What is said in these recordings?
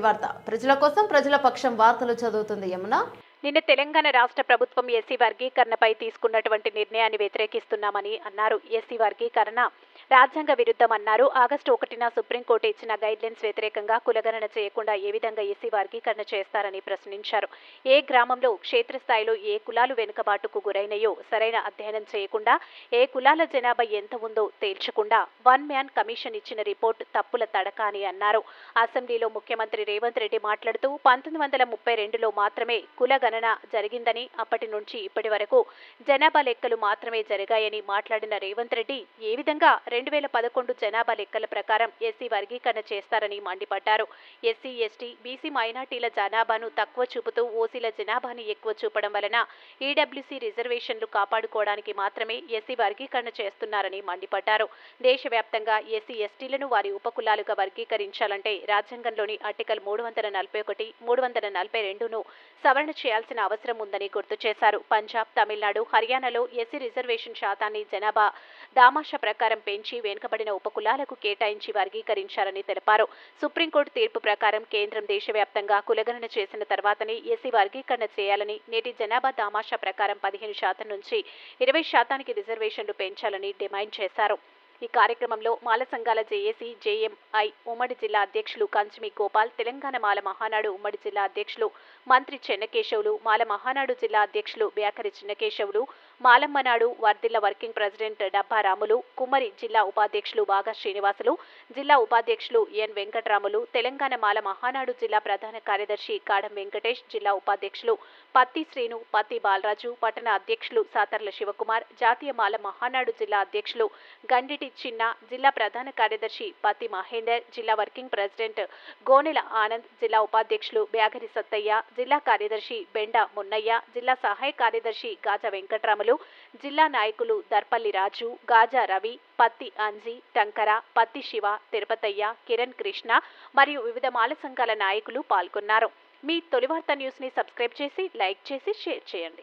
వార్త. ప్రజల కోసం ప్రజల పక్షం వార్తలు చదువుతుంది యమున. నిన్న తెలంగాణ రాష్ట్ర ప్రభుత్వం ఎస్సీ వర్గీకరణపై తీసుకున్నటువంటి నిర్ణయాన్ని వ్యతిరేకిస్తున్నామని అన్నారు. ఎస్సీ వర్గీకరణ రాజ్యాంగ విరుద్ధమన్నారు. ఆగస్టు ఒకటిన సుప్రీంకోర్టు ఇచ్చిన గైడ్లైన్స్ వ్యతిరేకంగా కులగణన చేయకుండా ఏ విధంగా ఎస్సీ వర్గీకరణ చేస్తారని ప్రశ్నించారు. ఏ గ్రామంలో క్షేత్రస్థాయిలో ఏ కులాలు వెనుకబాటుకు గురైనయో సరైన అధ్యయనం చేయకుండా ఏ కులాల జనాభా ఎంత ఉందో తేల్చకుండా వన్ మ్యాన్ కమిషన్ ఇచ్చిన రిపోర్ట్ తప్పుల తడక అని అన్నారు. అసెంబ్లీలో ముఖ్యమంత్రి రేవంత్ రెడ్డి మాట్లాడుతూ పంతొమ్మిది వందల ముప్పై రెండులో మాత్రమే కుల గణన జరిగిందని అప్పటి నుంచి ఇప్పటి వరకు జనాభా లెక్కలు మాత్రమే జరిగాయని మాట్లాడిన రేవంత్ రెడ్డి ఏ విధంగా రెండు వేల పదకొండు జనాభా లెక్కల ప్రకారం ఎస్సీ వర్గీకరణ చేస్తారని మండిపడ్డారు. ఎస్సీ ఎస్టీ బీసీ మైనార్టీల జనాభాను తక్కువ చూపుతూ ఓసీల జనాభాని ఎక్కువ చూపడం వలన ఈడబ్ల్యూసీ రిజర్వేషన్లు కాపాడుకోవడానికి మాత్రమే ఎస్సీ వర్గీకరణ చేస్తున్నారని మండిపడ్డారు. దేశవ్యాప్తంగా ఎస్సీ ఎస్టీలను వారి ఉపకులాలుగా వర్గీకరించాలంటే రాజ్యాంగంలోని ఆర్టికల్ మూడు వందల నలభై ఒకటి మూడు వందల నలభై రెండును సవరణ చేయాల్సిన అవసరం ఉందని గుర్తు చేశారు. పంజాబ్ తమిళనాడు హర్యానాలో ఎస్సీ రిజర్వేషన్ శాతాన్ని జనాభా దామాషా ప్రకారం పెంచి వెనుకబడిన ఉపకులాలకు కేటాయించి వర్గీకరించారని తెలిపారు. సుప్రీంకోర్టు తీర్పు ప్రకారం కేంద్రం దేశవ్యాప్తంగా కులగణన చేసిన తర్వాతనే ఎస్సీ వర్గీకరణ చేయాలని నేటి జనాభా దామాషా ప్రకారం పదిహేను శాతం నుంచి ఇరవై శాతానికి రిజర్వేషన్లు పెంచాలని డిమాండ్ చేశారు. ఈ కార్యక్రమంలో మాల సంఘాల జేఏసీ జేఎంఐ ఉమ్మడి జిల్లా అధ్యక్షులు కంచిమి గోపాల్ తెలంగాణ మాల మహానాడు ఉమ్మడి జిల్లా అధ్యక్షులు మంత్రి చెన్నకేశవులు మాల మహానాడు జిల్లా అధ్యక్షులు బ్యాకరి చిన్నకేశవులు మాలమ్మనాడు వర్దిల్ల వర్కింగ్ ప్రెసిడెంట్ డబ్బా రాములు కుమ్మరి జిల్లా ఉపాధ్యక్షులు బాగా శ్రీనివాసులు జిల్లా ఉపాధ్యక్షులు ఎన్ వెంకటరాములు తెలంగాణ మాల మహానాడు జిల్లా ప్రధాన కార్యదర్శి కాడం వెంకటేష్ జిల్లా ఉపాధ్యక్షులు పత్తి శ్రీను పత్తి బాలరాజు పట్టణ అధ్యక్షులు సాతర్ల శివకుమార్ జాతీయ మాల మహానాడు జిల్లా అధ్యక్షులు గండిటి చిన్న జిల్లా ప్రధాన కార్యదర్శి పత్తి మహేందర్ జిల్లా వర్కింగ్ ప్రెసిడెంట్ గోనెల ఆనంద్ జిల్లా ఉపాధ్యక్షులు బ్యాగరి సత్తయ్య జిల్లా కార్యదర్శి బెండ మున్నయ్య జిల్లా సహాయ కార్యదర్శి గాజా వెంకట్రాములు జిల్లా నాయకులు దర్పల్లి రాజు గాజా రవి పత్తి అంజి టంకర పత్తి శివ తిరుపతయ్య కిరణ్ కృష్ణ మరియు వివిధ మాల సంఘాల నాయకులు పాల్గొన్నారు. మీ తొలివార్త న్యూస్ని సబ్స్క్రైబ్ చేసి లైక్ చేసి షేర్ చేయండి.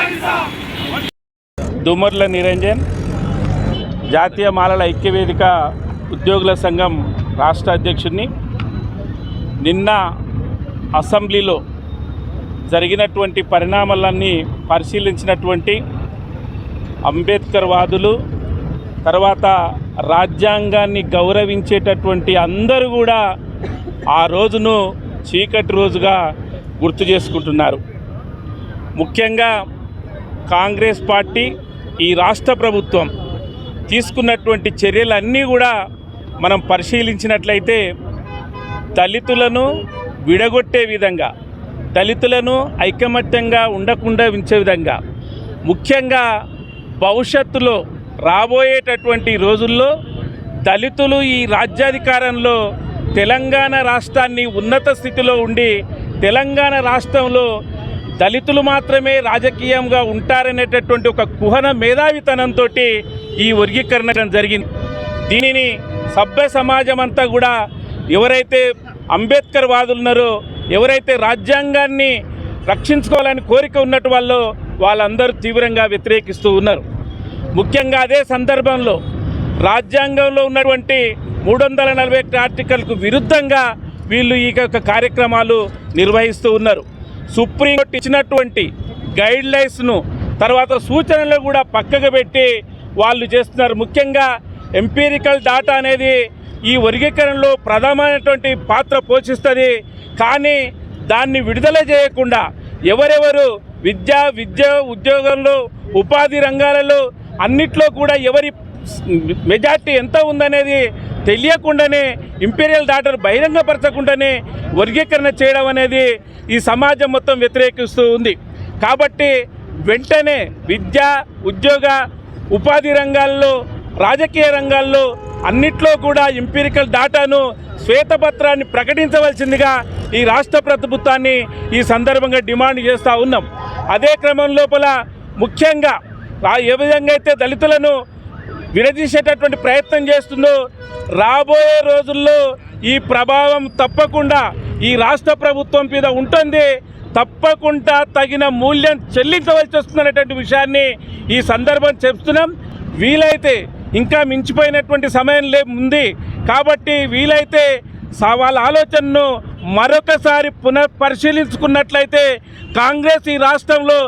దుమర్ల దుమ్మర్ల నిరంజన్ జాతీయ మాలల ఐక్యవేదిక ఉద్యోగుల సంఘం రాష్ట్ర అధ్యక్షుడిని. నిన్న అసెంబ్లీలో జరిగినటువంటి పరిణామాలన్నీ పరిశీలించినటువంటి అంబేద్కర్ వాదులు తర్వాత రాజ్యాంగాన్ని గౌరవించేటటువంటి అందరూ కూడా ఆ రోజును చీకటి రోజుగా గుర్తు చేసుకుంటున్నారు. ముఖ్యంగా కాంగ్రెస్ పార్టీ ఈ రాష్ట్ర ప్రభుత్వం తీసుకున్నటువంటి చర్యలన్నీ కూడా మనం పరిశీలించినట్లయితే దళితులను విడగొట్టే విధంగా దళితులను ఐకమత్యంగా ఉండకుండా ఉంచే విధంగా ముఖ్యంగా భవిష్యత్తులో రాబోయేటటువంటి రోజుల్లో దళితులు ఈ రాజ్యాధికారంలో తెలంగాణ రాష్ట్రాన్ని ఉన్నత స్థితిలో ఉండి తెలంగాణ రాష్ట్రంలో దళితులు మాత్రమే రాజకీయంగా ఉంటారనేటటువంటి ఒక కుహన మేధావితనంతో ఈ వర్గీకరణ జరిగింది. దీనిని సభ్య సమాజం అంతా కూడా ఎవరైతే అంబేద్కర్ వాదులు ఉన్నారో ఎవరైతే రాజ్యాంగాన్ని రక్షించుకోవాలని కోరిక ఉన్నట్టు వాళ్ళు వాళ్ళందరూ తీవ్రంగా వ్యతిరేకిస్తూ ఉన్నారు. ముఖ్యంగా అదే సందర్భంలో రాజ్యాంగంలో ఉన్నటువంటి మూడు వందల నలభై ఆర్టికల్కు విరుద్ధంగా వీళ్ళు ఈ యొక్క కార్యక్రమాలు నిర్వహిస్తూ ఉన్నారు. సుప్రీంకోర్టు ఇచ్చినటువంటి గైడ్ లైన్స్ను తర్వాత సూచనలు కూడా పక్కకు పెట్టి వాళ్ళు చేస్తున్నారు. ముఖ్యంగా ఎంపీరికల్ డాటా అనేది ఈ వర్గీకరణలో ప్రధానమైనటువంటి పాత్ర పోషిస్తుంది. కానీ దాన్ని విడుదల చేయకుండా ఎవరెవరు విద్య విద్య ఉద్యోగంలో ఉపాధి రంగాలలో అన్నిట్లో కూడా ఎవరి మెజార్టీ ఎంత ఉందనేది తెలియకుండానే ఇంపీరియల్ డాటర్ బహిరంగపరచకుండానే వర్గీకరణ చేయడం అనేది ఈ సమాజం మొత్తం వ్యతిరేకిస్తూ ఉంది. కాబట్టి వెంటనే విద్య ఉద్యోగ ఉపాధి రంగాల్లో రాజకీయ రంగాల్లో అన్నిట్లో కూడా ఇంపీరికల్ డాటాను శ్వేతపత్రాన్ని ప్రకటించవలసిందిగా ఈ రాష్ట్ర ప్రభుత్వాన్ని ఈ సందర్భంగా డిమాండ్ చేస్తూ ఉన్నాం. అదే క్రమం లోపల ముఖ్యంగా ఏ విధంగా అయితే దళితులను విరదీసేటటువంటి ప్రయత్నం చేస్తుందో రాబోయే రోజుల్లో ఈ ప్రభావం తప్పకుండా ఈ రాష్ట్ర ప్రభుత్వం మీద ఉంటుంది. తప్పకుండా తగిన మూల్యం చెల్లించవలసి వస్తుందనేటువంటి విషయాన్ని ఈ సందర్భం చెప్తున్నాం. వీలైతే ఇంకా మించిపోయినటువంటి సమయం లే ఉంది. కాబట్టి వీలైతే వాళ్ళ ఆలోచనను మరొకసారి పునఃపరిశీలించుకున్నట్లయితే కాంగ్రెస్ ఈ రాష్ట్రంలో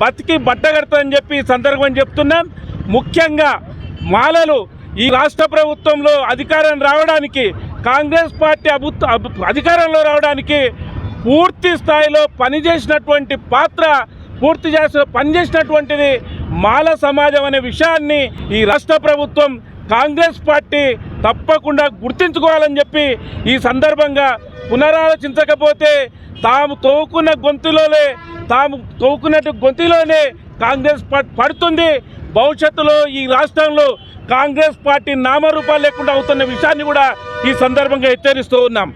బతికి బట్టగడతామని చెప్పి ఈ సందర్భం చెప్తున్నాం. ముఖ్యంగా మాలలు ఈ రాష్ట్ర ప్రభుత్వంలో అధికారం రావడానికి కాంగ్రెస్ పార్టీ అభుత్వ అభి- అధికారంలో రావడానికి పూర్తి స్థాయిలో పనిచేసినటువంటి పాత్ర పూర్తి చేసిన పనిచేసినటువంటిది మాల సమాజం అనే విషయాన్ని ఈ రాష్ట్ర ప్రభుత్వం కాంగ్రెస్ పార్టీ తప్పకుండా గుర్తించుకోవాలని చెప్పి ఈ సందర్భంగా పునరాలోచించకపోతే తాము తోకున్న గొంతులోనే తాము తోకున్నట్టు గొంతులోనే కాంగ్రెస్ పడుతుంది. భవిష్యత్తులో ఈ రాష్ట్రంలో కాంగ్రెస్ పార్టీ నామరూపాలు లేకుండా అవుతున్న విషయాన్ని కూడా ఈ సందర్భంగా హెచ్చరిస్తూ ఉన్నాం.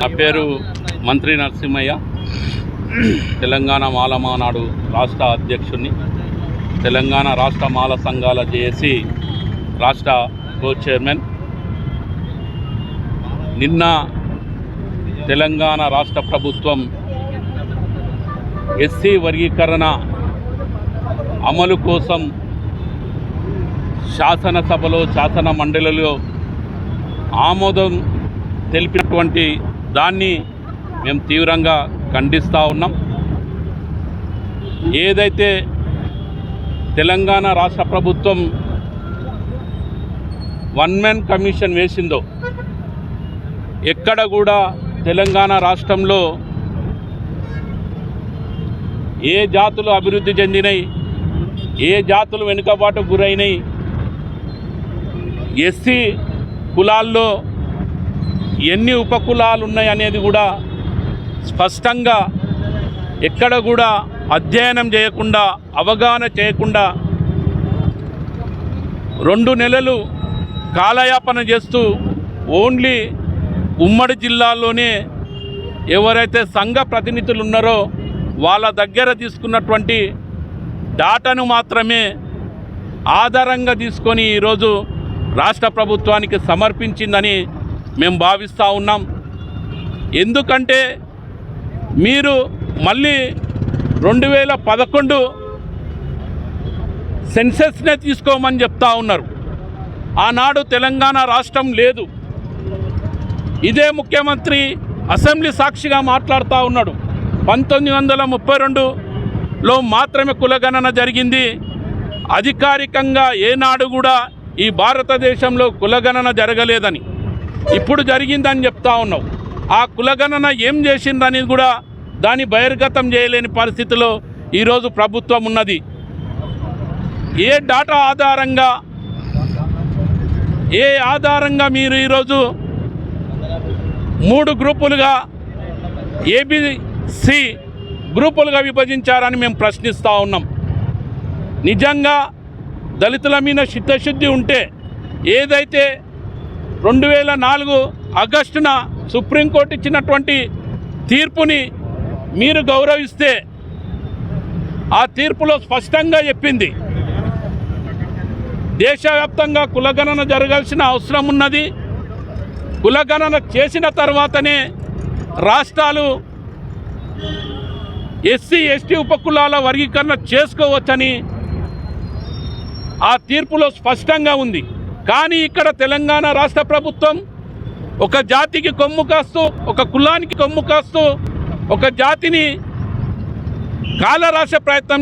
నా పేరు మంత్రి నరసింహయ్య. తెలంగాణ మాలమానాడు రాష్ట్ర అధ్యక్షుడిని తెలంగాణ రాష్ట్ర మాల సంఘాల జేఏసి రాష్ట్ర కో చైర్మన్ నిన్న తెలంగాణ రాష్ట్ర ప్రభుత్వం ఎస్సీ వర్గీకరణ అమలు కోసం శాసనసభలో శాసన మండలిలో ఆమోదం తెలిపినటువంటి దాన్ని మేము తీవ్రంగా ఖండిస్తూ ఉన్నాం. ఏదైతే తెలంగాణ రాష్ట్ర ప్రభుత్వం వన్ మ్యాన్ కమిషన్ వేసిందో ఎక్కడ కూడా తెలంగాణ రాష్ట్రంలో ఏ జాతులు అభివృద్ధి చెందినాయి ఏ జాతులు వెనుకబాటు గురైనాయి ఎస్సీ కులాల్లో ఎన్ని ఉపకులాలు ఉన్నాయి అనేది కూడా స్పష్టంగా ఎక్కడ కూడా అధ్యయనం చేయకుండా అవగాహన చేయకుండా రెండు నెలలు కాలయాపన చేస్తూ ఓన్లీ ఉమ్మడి జిల్లాలోనే ఎవరైతే సంఘ ప్రతినిధులు ఉన్నారో వాళ్ళ దగ్గర తీసుకున్నటువంటి డాటాను మాత్రమే ఆధారంగా తీసుకొని ఈరోజు రాష్ట్ర ప్రభుత్వానికి సమర్పించిందని మేము భావిస్తూ ఉన్నాం. ఎందుకంటే మీరు మళ్ళీ రెండు వేల పదకొండు సెన్సెస్నే తీసుకోమని చెప్తా ఉన్నారు. ఆనాడు తెలంగాణ రాష్ట్రం లేదు. ఇదే ముఖ్యమంత్రి అసెంబ్లీ సాక్షిగా మాట్లాడుతూ ఉన్నాడు. పంతొమ్మిది వందల ముప్పై రెండు లో మాత్రమే కులగణన జరిగింది. అధికారికంగా ఏనాడు కూడా ఈ భారతదేశంలో కులగణన జరగలేదని ఇప్పుడు జరిగిందని చెప్తా ఉన్నావు. ఆ కులగణన ఏం చేసిందని కూడా దాన్ని బహిర్గతం చేయలేని పరిస్థితిలో ఈరోజు ప్రభుత్వం ఉన్నది. ఏ డాటా ఆధారంగా ఏ ఆధారంగా మీరు ఈరోజు మూడు గ్రూపులుగా ఏబిసి గ్రూపులుగా విభజించారని మేము ప్రశ్నిస్తూ ఉన్నాం. నిజంగా దళితుల మీద చిత్తశుద్ధి ఉంటే ఏదైతే రెండు వేల నాలుగు ఆగస్టున సుప్రీంకోర్టు ఇచ్చినటువంటి తీర్పుని మీరు గౌరవిస్తే ఆ తీర్పులో స్పష్టంగా చెప్పింది దేశవ్యాప్తంగా కులగణన జరగాల్సిన అవసరం ఉన్నది. కులగణన చేసిన తర్వాతనే రాష్ట్రాలు ఎస్సీ ఎస్టీ ఉపకులాల వర్గీకరణ చేసుకోవచ్చని ఆ తీర్పులో స్పష్టంగా ఉంది. కానీ ఇక్కడ తెలంగాణ రాష్ట్ర ప్రభుత్వం ఒక జాతికి కొమ్ము కాస్తూ ఒక కులానికి కొమ్ము కాస్తూ ఒక జాతిని కాలరాసే ప్రయత్నం